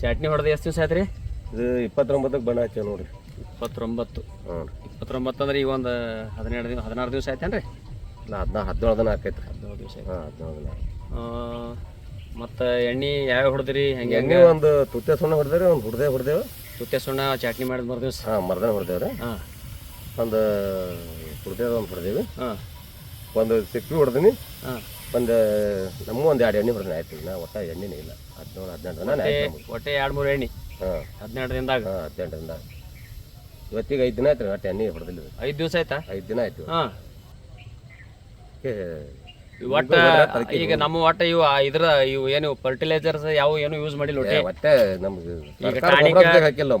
ಚಟ್ನಿ ಹೊಡೆದು ಎಷ್ಟು ದಿವಸ ಆಯ್ತು ರೀ ಇದು ಇಪ್ಪತ್ತೊಂಬತ್ತಕ್ಕೆ ಬಣ್ಣ ಹಚ್ಚ ನೋಡ್ರಿ. ಇಪ್ಪತ್ತೊಂಬತ್ತು. ಹ್ಞೂ. ಇಪ್ಪತ್ತೊಂಬತ್ತು ಅಂದ್ರೆ ಈಗ ಒಂದು ಹದಿನೆರಡು ದಿನ ಹದಿನಾರು ದಿವಸ ಆಯ್ತೇನು ರೀ ಇಲ್ಲ ಹದಿನಾ ಹದಿನೇಳು ದಿನ ಆಕೈತೆ ಹದಿನೇಳು ದಿವಸ ಹಾಂ ಹದಿನೇಳು ದಿನ ಮತ್ತು ಎಣ್ಣೆ ಯಾವ ಹೊಡೆದ್ರಿ? ಹೆಂಗೆ ಎಣ್ಣೆ ಒಂದು ತುತ್ತೆ ಸುಣ್ಣ ಹೊಡೆದೇವ್ರಿ ಒಂದು ಹುಡ್ದೆ ಹೊಡೆದೇವು. ತುತ್ತೆ ಸುಣ್ಣ ಚಟ್ನಿ ಮಾಡಿದ ಮರು ದಿವಸ? ಹಾಂ ಮರ್ದನ ಹೊಡೆದೇವ್ರಿ ಹಾಂ. ಒಂದು ಹುಡ್ದೇದ ಒಂದು ಹೊಡೆದೇವಿ. ಹಾಂ. ಒಂದು ಸಿಪ್ಪಿ ಹೊಡೆದಿನಿ. ಹಾಂ. ಒಂದು ನಮ್ಮ ಒಂದು ಎರಡು ಎಣ್ಣೆ ಹೊಡೆದಿನಿ ಆಯ್ತು. ನಾ ಒಟ್ಟ ಎಣ್ಣೆನೇ ಇಲ್ಲ. ಹದಿನೇಳು ಹದಿನೆಂಟು ನಮಗೆ. ಒಟ್ಟೆ ಎರಡು ಮೂರು ಎಣ್ಣೆ. ಹಾಂ. ಹದಿನೆಂಟರಿಂದ ಹಾಂ ಹದಿನೆಂಟು ದಿನ ಇವತ್ತಿಗೆ ಐದು ದಿನ ಆಯ್ತು ರೀ ಒಟ್ಟು ಎಣ್ಣೆ ಹೊಡೆದಿಲ್ಲ ಐದು ದಿವಸ ಆಯ್ತಾ? ಐದು ದಿನ ಆಯ್ತು ಹಾಂ. ಒಟ್ಟ ಈಗ ನಮ್ಮ ಒಟ್ಟ ಇವು ಇದ್ರ ಇವು ಏನು ಫರ್ಟಿಲೈಸರ್ಸ್ ಯಾವ ಏನು ಯೂಸ್ ಮಾಡಿಲ್ಲ ಒಟ್ಟೆ. ಒಟ್ಟೆ ನಮ್ಗೆ ಈಗ.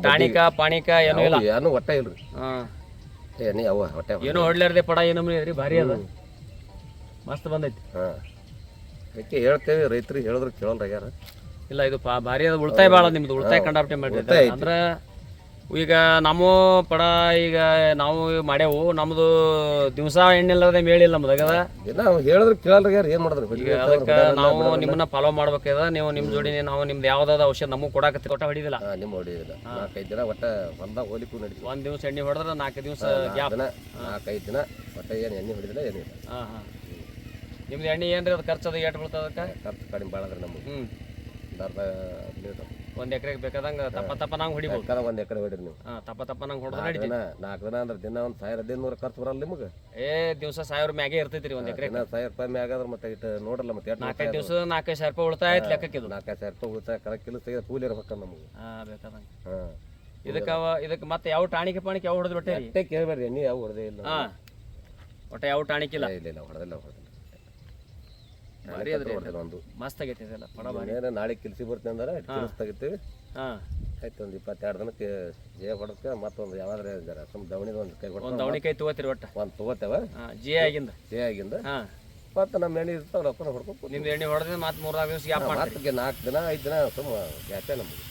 ಟಾನಿಕ ಪಾನಿಕ ಏನೂ ಇಲ್ಲ. ಏನು ಒಟ್ಟ ಇಲ್ರಿ. ಹಾಂ. ಎಣ್ಣೆ ಅವ ಹೊಟ್ಟೆ ಏನು ಹೊಡ್ಲಾರ್ದೆ ಪಡ ಏನು ರೀ ಭಾರಿ ಅದ. ಮಸ್ತ್ ಬಂದೈತಿ. ಹಾಂ. ಅದಕ್ಕೆ ಹೇಳ್ತೇವೆ ರೈತರಿಗೆ ಹೇಳಿದ್ರೆ ಕೇಳಲ್ರ ಯಾರ ಇಲ್ಲ ಇದು ಪಾ ಭಾರಿ ಅದು ಉಳಿತಾಯ ಭಾಳ ನಿಮ್ದು ಉಳಿತಾಯ ಕಂಡಾಪಟ್ಟೆ ಉಳಿತಾಯ ಮಾಡಿದ್ರೆ ಐತಿ. ಅಂದ್ರೆ ಈಗ ನಮ್ಮ ಪಡ ಈಗ ನಾವು ಮಾಡ್ಯಾವು ನಮ್ದು ದಿವಸ ಎಣ್ಣೆ ಇಲ್ಲದೆ ಮೇಳಿಲ್ಲ ನಮ್ದು ದಿನ ಅವ್ರು ಹೇಳಿದ್ರು ಕೇಳಲ್ಲ ಯಾರು ಏನು ಮಾಡಿದ್ರು? ಈಗ ಅದಕ್ಕೆ ನಾವು ನಿಮ್ಮನ್ನ ಫಾಲೋ ಮಾಡ್ಬೇಕಾಗ ನೀವು ನಿಮ್ಮ ಜೋಡಿ ನಾವು ನಿಮ್ದು ಯಾವ್ದಾದ ಔಷಧ ನಮಗೆ ಕೊಡಾಕತ್ತಿ ಕೊಟ್ಟ ಹೊಡಿದಿಲ್ಲ. ಹಾಂ ನಿಮ್ಮ ಹೊಡಿಯೋದಿಲ್ಲ ನಾಲ್ಕೈದು ದಿನ ಒಟ್ಟ ಹೊಲ್ದಾಗ ಹೋಲಿಕ್ಕೂ ನಡೀತೀವಿ ಒಂದ್ ದಿವಸ ಎಣ್ಣೆ ಹೊಡೆದ್ರೆ ನಾಲ್ಕು ದಿವಸ ಗ್ಯಾಪ್. ದಿನ ನಾಲ್ಕೈದು ದಿನ ಒಟ್ಟ ಏನು ಎಣ್ಣೆ ಹೊಡಿದಿಲ್ಲ ಏನಿಲ್ಲ. ಹಾಂ ಹಾಂ. ನಿಮ್ದು ಎಣ್ಣೆ ಏನ್ರಿ? ಅದು ಖರ್ಚು ಅದು ಏಟ್ ಬೀಳ್ತದೆ ಅದಕ್ಕೆ? ಖರ್ಚು ಕಡಿಮೆ ಭಾಳ ಅದ್ರಿ ನಮಗೆ. ಹ್ಞೂ ಒಂದು ಅರ್ಧ ಲೀಟ್ರ್ ಒಂದು ಎಕರೆಗೆ ಬೇಕಾದಂಗೆ ತಪ್ಪ ತಪ್ಪ ನಂಗೆ ಹೊಡಿಬೋದು. ಬೇಕಾದ ಒಂದು ಎಕರೆ ಹೊಡಿರಿ ನೀವು. ಹಾಂ ತಪ್ಪ ತಪ್ಪ ನಂಗೆ ಹೊಡೆದ್ರೆ ನಾಲ್ಕು ನಡೀತಿ ದಿನ ನಾಲ್ಕು ದಿನ ಅಂದ್ರೆ ದಿನ ಒಂದು ಸಾವಿರ ಹದಿನೈದು ನೂರು ಖರ್ಚು ಬರಲ್ಲ ನಿಮಗೆ? ಏ ದಿವಸ ಸಾವಿರ ಮ್ಯಾಗೆ ಇರ್ತೈತಿ ರೀ ಒಂದು ಎಕರೆ ದಿನ ಸಾವಿರ ರೂಪಾಯಿ ಮ್ಯಾಗಾದ್ರೆ ಮತ್ತೆ ಇಟ್ಟು ನೋಡಲ್ಲ ಮತ್ತೆ ಎಷ್ಟು ನಾಲ್ಕೈದು ದಿವಸ ನಾಲ್ಕೈದು ಸಾವಿರ ರೂಪಾಯಿ ಉಳಿತಾಯ ಆಯ್ತು ಲೆಕ್ಕಕ್ಕೆ ಇದು. ನಾಲ್ಕೈದು ಸಾವಿರ ರೂಪಾಯಿ ಉಳಿತಾಯ ಕರೆಕ್ಟ್ ಕಿಲೋ ತೆಗೆದು ಕೂಲಿ ಇರ್ಬೇಕು ನಮಗೆ. ಹಾಂ ಬೇಕಾದಂಗೆ. ಹಾಂ. ಇದಕ್ಕೆ ಅವ ಇದಕ್ಕೆ ಮತ್ತೆ ಯಾವ ಟಾಣಿಕೆ ಪಾಣಿಕೆ ಯಾವ ಹೊಡೆದು ಬಿಟ್ಟೆ ಕೇಳಬೇಡ್ರಿ ಎಣ್ಣೆ ಯಾವ ಹೊಡೆದೇ ಇಲ್ಲ. ಹಾಂ. ಒಟ್ಟೆ ಯಾವ ಟಾಣಿಕಿಲ್ಲ ಇಲ್ಲ ಇಲ್ಲ ಹೊಡೆದಿಲ್ಲ ಹೊಡೆದಿಲ್ಲ. ಭಾರಿ ಅದ್ರಿ ಒಂದು ಮಸ್ತ್ ಆಗೈತಿ ಇದೆಲ್ಲ ಪಡ ಭಾರಿ. ನಾಳೆ ಕಿಲ್ಸಿ ಬರ್ತೀನಿ ಅಂದ್ರೆ ಕಿಲ್ಸ್ ತೆಗಿತೀವಿ. ಹಾಂ. ಆಯ್ತು ಒಂದು ಇಪ್ಪತ್ತೆರಡು ದಿನಕ್ಕೆ ಜೇ ಹೊಡಕ್ಕೆ ಮತ್ತೊಂದು ಯಾವ್ದಾರ ಜರ ಸುಮ್ ದವಣಿ ಒಂದು ಕೈ ಒಂದು ದವಣಿ ಕೈ ತಗೋತೀರಿ ಒಟ್ಟ. ಒಂದು ತಗೋತೇವ. ಜೇ ಆಗಿಂದ. ಜೇ ಆಗಿಂದ. ಹಾಂ. ಮತ್ತೆ ನಮ್ಮ ಎಣ್ಣೆ ಇರ್ತಾವ ರೊಕ್ಕ ಹೊಡ್ಕೊಂಡು ನಿಮ್ಮ ಎಣ್ಣೆ ಹೊಡೆದ್ರೆ ಮತ್ತೆ ಮೂರ್ನಾಲ್ಕು ದಿವಸ ಗ್ಯಾಪ್ ಮತ್ತೆ ನಾಲ್ಕು ದಿನ ಐದು ದಿನ ಸುಮ್ಮ ಗ್ಯಾಪೇ ನಮಗೆ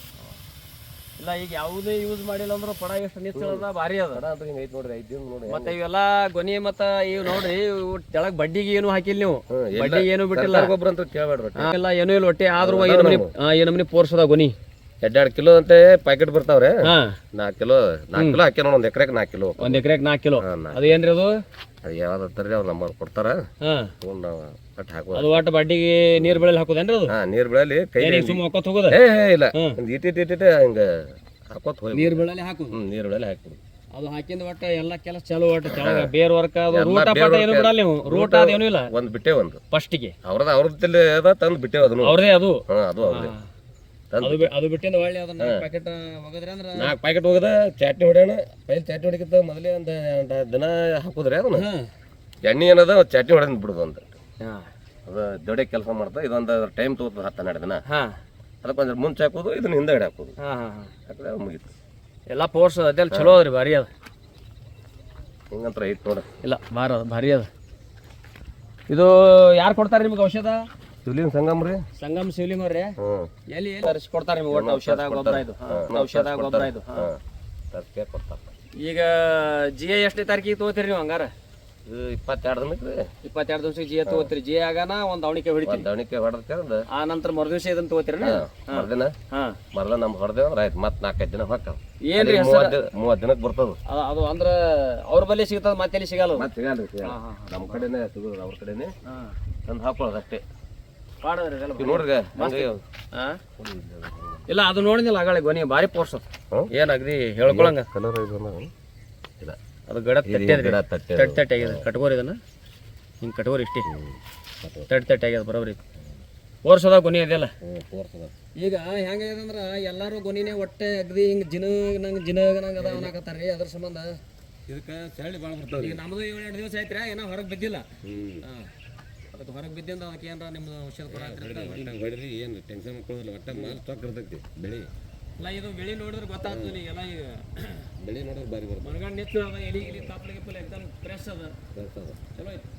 ಇಲ್ಲ ಈಗ ಯಾವುದೇ ಯೂಸ್ ಮಾಡಿಲ್ಲ ಅಂದ್ರೆ ಪಡ ಎಷ್ಟು ನಿಚ್ಚದ ಭಾರಿ ಅದ. ಕಡ ಹಿಂಗ ಐತಿ ನೋಡ್ರಿ ಐದು ದಿನ ನೋಡಿ ಮತ್ತೆ ಇವೆಲ್ಲ ಗೊನಿ ಮತ್ತ ಇವ್ ನೋಡ್ರಿ ಕೆಳಗ್ ತೆಳಗ್ ಬಡ್ಡಿಗೆ ಏನು ಹಾಕಿಲ್ಲ ನೀವು. ಬಡ್ಡಿಗೆ ಏನು ಬಿಟ್ಟಿಲ್ಲ. ಗೊಬ್ಬರ ಅಂತ ಕೇಳ್ಬೇಡ್ರಿ ಇಲ್ಲ ಏನೂ ಇಲ್ಲ ಒಟ್ಟಿ ಆದ್ರೂ ಏನು ಮನಿ ಏನು ಮನಿ ಪೋರ್ಸದ ಗೊನಿ. ಎರಡೆರಡು ಕಿಲೋ ಅಂತ ಪ್ಯಾಕೆಟ್ ಬರ್ತಾವ್ರೆ. ನಾಲ್ಕ ಕಿಲೋ ನಾಲ್ಕು ಕಿಲೋ ಹಾಕಿ ನೋಡಿ ಒಂದು ಎಕರೆಗೆ ನಾಲ್ಕು ಕಿಲೋ. ಒಂದ್ ಎಕರೆಗೆ ನಾಲ್ಕು ಕಿಲೋ. ಅದು ಏನ್ರಿ ಅದು? ಅದು ಯಾವ್ದು ಅಂತಾರ್ರಿ ಅವ್ರು ನಮ್ಮ ಕೊಡ್ತಾರ. ತೊಗೊಂಡು ಹಾಕುವ ಅದು ಒಟ್ಟು ಬಡ್ಡಿಗೆ ನೀರ್ ಬೆಳೆಲಿ ಹಾಕೋದೇನ್ರಿ ಅದು? ಹಾ ನೀರ್ ಬೆಳೆಯಲಿ ಕೈ ಏನಿಗೆ ಸುಮ್ಮ ಹಾಕೋತ ಹೋಗೋದ? ಏ ಏ, ಇಲ್ಲ. ಹ್ಮ್. ಒಂದು ಇಟ್ಟಿಟ್ಟು ಇಟ್ಟಿಟ್ಟು ಹಂಗ ಹಾಕೋತ್ ಹೋಗಿ ನೀರ್ ಬೆಳೆಲಿ ಹಾಕೋದು? ನೀರು ಬೆಳೆಯಲಿ ಹಾಕ್ಬಿಡು ಅದು ಹಾಕಿಂದ ಒಟ್ಟ ಎಲ್ಲ ಕೆಲಸ ಚಾಲು ಒಟ್ಟು ಕೆಳಗ ಬೇರ್ ವರ್ಕ ಅದು ಎಲ್ಲ ರೂಟ ಬೇರ್ ಪಟ ಏನು work. ಬಿಡಲ್ಲ ನೀವು. ರೂಟ ಅದೇನು ಇಲ್ಲ. ಒಂದು ಬಿಟ್ಟೆ ಒಂದು. ಫಸ್ಟಿಗೆ. ಅವ್ರದ ಅವ್ರದ್ದಲ್ಲಿ ಅದ ತಂದು ಬಿಟ್ಟೆ ಅದನ್ನು ಅವ್ರದೇ ಅದು? ಹಾಂ ಅದು ಅವ್ರದೇ. ಅದು ಬಿ- ಅದು ಬಿಟ್ಟಿಂದ ಒಳ್ಳೆ ಅದನ್ನ ಪ್ಯಾಕೆಟ್ ಒಗದ್ರಿ ಅಂದ್ರ ನಾಲ್ಕು ಪ್ಯಾಕೆಟ್ ಹೋಗದ ಚಾಟ್ನಿ ಹೊಡ್ಯಾಣ ಪೈಲ್ ಚಾಟ್ನಿ ಹೊಡಿಕಿತ್ತ ಮೊದಲೇ ಒಂದು ದಿನ ಹಾಕುದ್ರಿ ಅದನ್ನ. ಹಾ. ಎಣ್ಣೆ ಏನದ ಚಟ್ನಿ ಹೊಡೆದ್ ಬಿಡುದು ಒಂದು. ಹಾ ಅದು ದೊಡ್ಡ ಕೆಲಸ ಮಾಡ್ತಾ ಇದೊಂದು ಟೈಮ್ ತಗೋತದ ಹತ್ತು ಹನ್ನೆರಡು ದಿನ. ಹಾ. ಅದಕ್ಕೆ ಒಂದು ಮುಂಚೆ ಹಾಕೋದು ಇದನ್ನ ಹಿಂದೆ ಹಾಕೋದು ಹಾ ಹಾ ಹಾ. ಹಾಕಿದ್ರೆ ಮುಗೀತು. ಎಲ್ಲ ಪೋರ್ಸ್ ಅದೆಲ್ಲ ಚಲೋ ಅದ್ರಿ ಭಾರಿ ಅದ. ಹಿಂಗಂತ್ರ ಐತೆ ನೋಡ. ಇಲ್ಲ ಭಾರ ಭಾರಿ ಅದ. ಇದು ಯಾರು ಕೊಡ್ತಾರೆ ನಿಮ್ಗೆ ಔಷಧ? ಶಿವಲಿಂಗ ಸಂಗಮ್ ರೀ. ಸಂಗಮ್ ಶಿವಲಿಂಗ್ ಅವ್ರಿ ಎಲ್ಲಿ ತರಿಸಿ ಕೊಡ್ತಾರೆ ನಿಮ್ಗೆ ಒಟ್ಟು ಔಷಧ ಗೊಬ್ಬರ ಇದು? ಔಷಧ ಗೊಬ್ಬರ ಇದು. ಕೊಡ್ತಾರೆ. ಈಗ ಜಿ ಎ ಎಷ್ಟನೇ ತಾರೀಕಿಗೆ ತಗೋತೀರಿ ನೀವು ಹಂಗಾರ? ಇದು ಇಪ್ಪತ್ತೆರಡು ದಿನಕ್ಕೆ ರೀ. ಇಪ್ಪತ್ತೆರಡು ಜಿ ತಗೋತೀರಿ. ಜಿ ಆಗಾನ ಒಂದು ಅವಣಿಕೆ ಹೊಡಿತೀರಿ. ಒಂದು ದವಣಿಕೆ ಹೊಡೆದ ಆ ನಂತರ ಇದನ್ನ ತೊಗೋತೀರಿ ಮರ್ದಿನ? ಹಾ. ಮರ್ದ ನಮ್ಗೆ ಹೊಡೆದೇವ್ ಅಂದ್ರೆ ಆಯ್ತು ಮತ್ತೆ ನಾಲ್ಕೈದು ದಿನ ಹೊಕ್ಕ. ಏನ್ರಿ ಹೆಸರು? ಮೂವತ್ತು ಮೂವತ್ತು ದಿನಕ್ಕೆ ಬರ್ತದ. ಅದು- ಅದು ಅಂದ್ರೆ ಅವ್ರ ಬಲ್ಲಿ ಸಿಗ್ತದ ಮತ್ತೆ ಎಲ್ಲಿ ಸಿಗಲ್ಲ ಮತ್ತೆ ಸಿಗಲ್ಲ ರೀ ನಮ್ಮ ಕಡೆನೇ ಸಿಗೋದು ಅವ್ರ ಕಡೆನೇ. ತಂದು ಹಾಕೊಳ್ಳೋದು ಅಷ್ಟೇ. ನೋಡ್ರಿ ಇಲ್ಲ ಅದು ನೋಡಿದಿಲ್ಲ ಆಗಳ ಗೊನಿ ಭಾರಿ ಪೋರ್ಸ್ ಏನಾಗ್ರಿ ಏನ್ ಅಗದಿ ಹೇಳ್ಕೊಳಂಗ? ಕಲರ್ ಇಲ್ಲ. ಅದು ಗಡ ತಟ್ಟೆ ಗಿಡ ತಟ್ಟೆ ತಟ್ ತಟ್ಟೆ ಆಗ್ಯದ. ಕಟ್ಕೋರಿ ಇದನ್ನ. ಹಿಂಗೆ ಕಟ್ಕೋರಿ ಇಷ್ಟೇ. ತಟ್ ತಟ್ಟೆ ಆಗ್ಯದ ಬರೋಬ್ರಿ. ವರ್ಷದ ಗೊನಿ ಅದೆಲ್ಲ ಹ್ಞೂ ತೋರ್ಸದ ಈಗ ಹೆಂಗಾಗ್ಯದ ಅಂದ್ರೆ ಎಲ್ಲರೂ ಗೊನಿನೇ ಒಟ್ಟೆ ಅಗ್ದಿ ಹಿಂಗೆ ಜಿನ ನಂಗೆ ಜಿನಗ್ ನಂಗೆ ಅದ ಅವನಾಕತ್ತಾರ ಅದ್ರ ಸಂಬಂಧ. ಇದಕ್ಕೆ ಚಳಿ ಭಾಳ ಬರ್ತಾವ ಈಗ ನಮ್ದು ಏಳು ಎರಡು ದಿವಸ ಆಯ್ತು ಏನೋ ಹೊರಗೆ ಬಿದ್ದಿಲ್ಲ. ಹಾಂ. ಅದಕ್ಕೆ ಹೊರಗೆ ಬಿದ್ದಿಂದ ಅದಕ್ಕೆ ಏನಾರ ನಿಮ್ದು ಔಷಧ ಒಟ್ಟ ಹೊಡಿರಿ ಏನು ಟೆನ್ಷನ್ ಕೊಡೋದಿಲ್ಲ. ಒಟ್ಟ ಮಾಲ್ ಸ್ಟಾಕ್ ಇರ್ತೈತಿ ಬೆಳಿ. ಇಲ್ಲ ಇದು ಬೆಳಿ ನೋಡಿದ್ರೆ ಗೊತ್ತಾಗ್ತದೆ ಎಲ್ಲ ಈಗ. ಬೆಳೆ ನೋಡೋರು ಬಾರಿ ಬರ್ತದೆ ಮನಗಂಡು ನೆಚ್ಚು ಅದ ಎಲಿ ಗಿಲಿ ತಾಪ್ಲಿಗೆ ಪಲ್ಲ ಪ್ರೆಸ್ ಅದ. ಫ್ರೆಶ್ ಅದ. ಚಲೋ ಐತಿ